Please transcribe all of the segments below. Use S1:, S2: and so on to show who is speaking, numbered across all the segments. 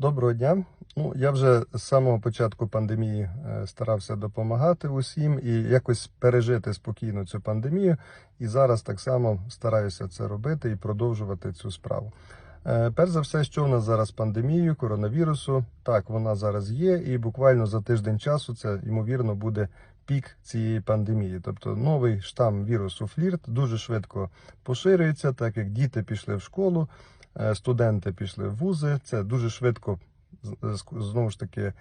S1: Доброго дня. Ну, я вже з самого початку пандемії е, старався допомагати усім і якось пережити спокійно цю пандемію. І зараз так само стараюся це робити і продовжувати цю справу. Е, Перш за все, що у нас зараз пандемією коронавірусу, так вона зараз є, і буквально за тиждень часу це ймовірно буде пік цієї пандемії. Тобто новий штам вірусу флірт дуже швидко поширюється, так як діти пішли в школу, студенти пішли в вузи. Це дуже швидко з- знову ж таки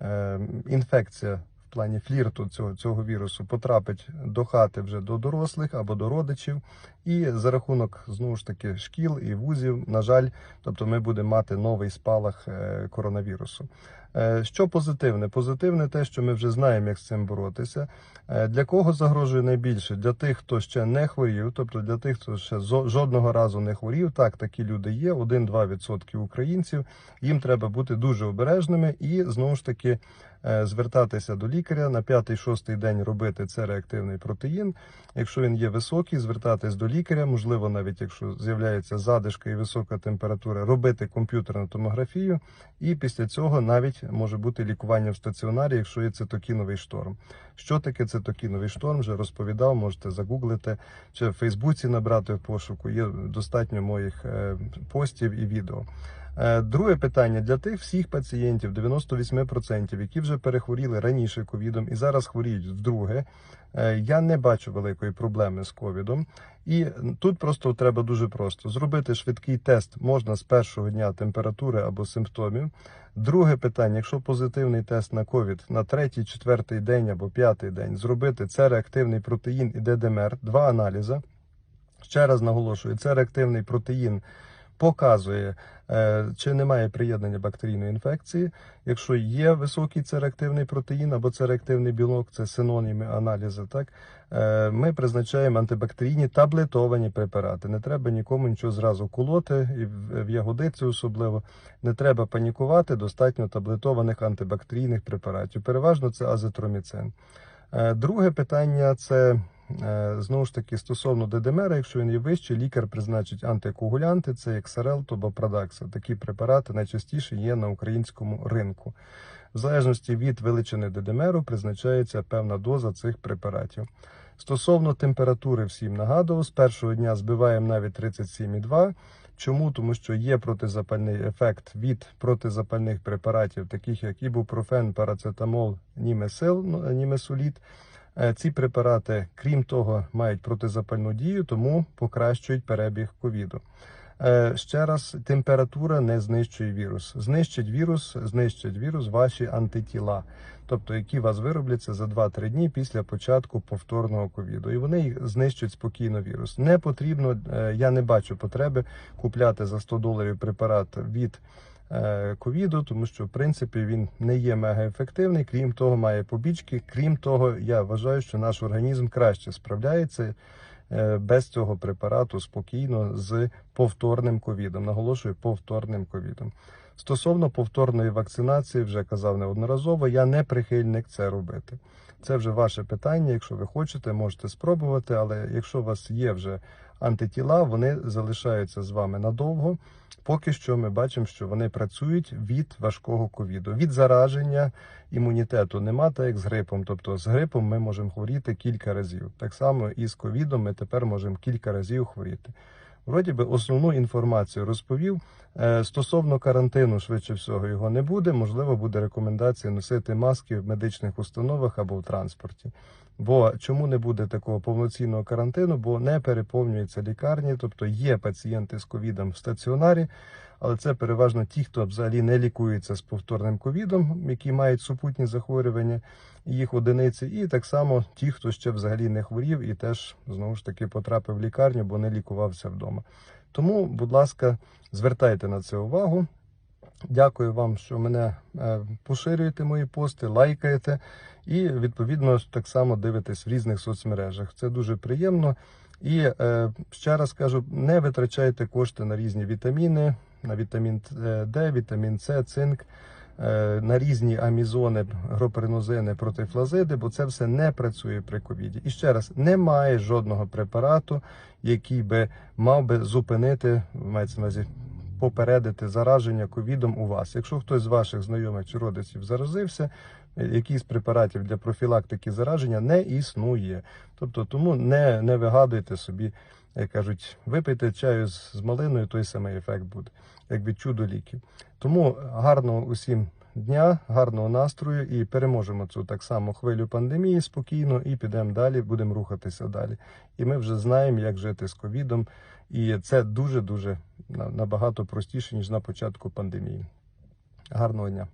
S1: е, інфекція в плані флірту цього, цього вірусу потрапить до хати вже до дорослих або до родичів. І за рахунок знову ж таки шкіл і вузів, на жаль, тобто ми будемо мати новий спалах е, коронавірусу. Е, Що позитивне? Позитивне те, що ми вже знаємо, як з цим боротися. Е, Для кого загрожує найбільше? Для тих, хто ще не хворів, тобто для тих, хто ще жодного разу не хворів. Так, такі люди є. 1-2% українців. Їм треба бути дуже обережними і знову ж таки е, звертатися до лікаря на 5-6 день робити це реактивний протеїн. Якщо він є високий, звертатись до лікаря, можливо, навіть якщо з'являється задишка і висока температура, робити комп'ютерну томографію, і після цього навіть може бути лікування в стаціонарі, якщо є цитокіновий шторм. Що таке цитокіновий шторм? Вже розповідав, можете загуглити чи в Фейсбуці набрати пошуку. Є достатньо моїх е, постів і відео. Е, Друге питання для тих всіх пацієнтів, 98%, які вже перехворіли раніше ковідом і зараз хворіють вдруге. Е, Я не бачу великої проблеми з ковідом. І тут просто треба дуже просто зробити швидкий тест можна з першого дня температури або симптомів. Друге питання: якщо позитивний тест на ковід на третій, четвертий день або п'ятий день, зробити це реактивний протеїн і ДДМР, два аналізи. Ще раз наголошую, це реактивний протеїн показує, чи немає приєднання бактерійної інфекції. Якщо є високий цереактивний протеїн або цереактивний білок, це синоніми аналізу, так е, ми призначаємо антибактерійні таблетовані препарати. Не треба нікому нічого зразу колоти, і в- ягодиці особливо. Не треба панікувати, достатньо таблетованих антибактерійних препаратів. Переважно це азитроміцин. Е, Друге питання це е, знову ж таки стосовно ДДМР, якщо він є вищий, лікар призначить антикоагулянти, це як Сарел, Тобопрадакса. Такі препарати найчастіше є на українському ринку. В залежності від величини ДДМРу призначається певна доза цих препаратів. Стосовно температури, всім нагадував, з першого дня збиваємо навіть 37,2. Чому? Тому що є протизапальний ефект від протизапальних препаратів, таких як ібупрофен, парацетамол, німесил, ну, німесоліт. Е, Ці препарати, крім того, мають протизапальну дію, тому покращують перебіг ковіду. Е, Ще раз, температура не знищує вірус. Знищить вірус, знищить вірус ваші антитіла, тобто які вас виробляться за 2-3 дні після початку повторного ковіду. І вони їх знищують спокійно вірус. Не потрібно, е, я не бачу потреби купляти за 100 доларів препарат від е, ковіду, тому що в принципі він не є мегаефективний. Крім того, має побічки. Крім того, я вважаю, що наш організм краще справляється е, без цього препарату спокійно з повторним ковідом. Наголошую, повторним ковідом. Стосовно повторної вакцинації, вже казав неодноразово, я не прихильник це робити. Це вже ваше питання. Якщо ви хочете, можете спробувати, але якщо у вас є вже антитіла, вони залишаються з вами надовго. Поки що ми бачимо, що вони працюють від важкого ковіду. Від зараження імунітету нема, так як з грипом. Тобто з грипом ми можемо хворіти кілька разів. Так само і з ковідом ми тепер можемо кілька разів хворіти. Вроді би основну інформацію розповів. Е, Стосовно карантину, швидше всього, його не буде. Можливо, буде рекомендація носити маски в медичних установах або в транспорті. Бо чому не буде такого повноцінного карантину? Бо не переповнюються лікарні, тобто є пацієнти з ковідом в стаціонарі, але це переважно ті, хто взагалі не лікується з повторним ковідом, які мають супутні захворювання, їх одиниці, і так само ті, хто ще взагалі не хворів і теж знову ж таки потрапив в лікарню, бо не лікувався вдома. Тому, будь ласка, звертайте на це увагу. Дякую вам, що мене е, поширюєте мої пости, лайкаєте і відповідно так само дивитесь в різних соцмережах. Це дуже приємно. І е, ще раз кажу: не витрачайте кошти на різні вітаміни, на вітамін е, Д, вітамін С, цинк, е, на різні амізони, гропринозини, протифлазиди, бо це все не працює при ковіді. І ще раз, немає жодного препарату, який би мав би зупинити мається на увазі попередити зараження ковідом у вас. Якщо хтось з ваших знайомих чи родичів заразився, якісь препаратів для профілактики зараження не існує. Тобто, тому не, не вигадуйте собі, як кажуть, випийте чаю з, малиною, той самий ефект буде, як від чудо ліків. Тому гарно усім дня, гарного настрою і переможемо цю так само хвилю пандемії спокійно і підемо далі, будемо рухатися далі. І ми вже знаємо, як жити з ковідом. І це дуже дуже набагато простіше ніж на початку пандемії. Гарного дня.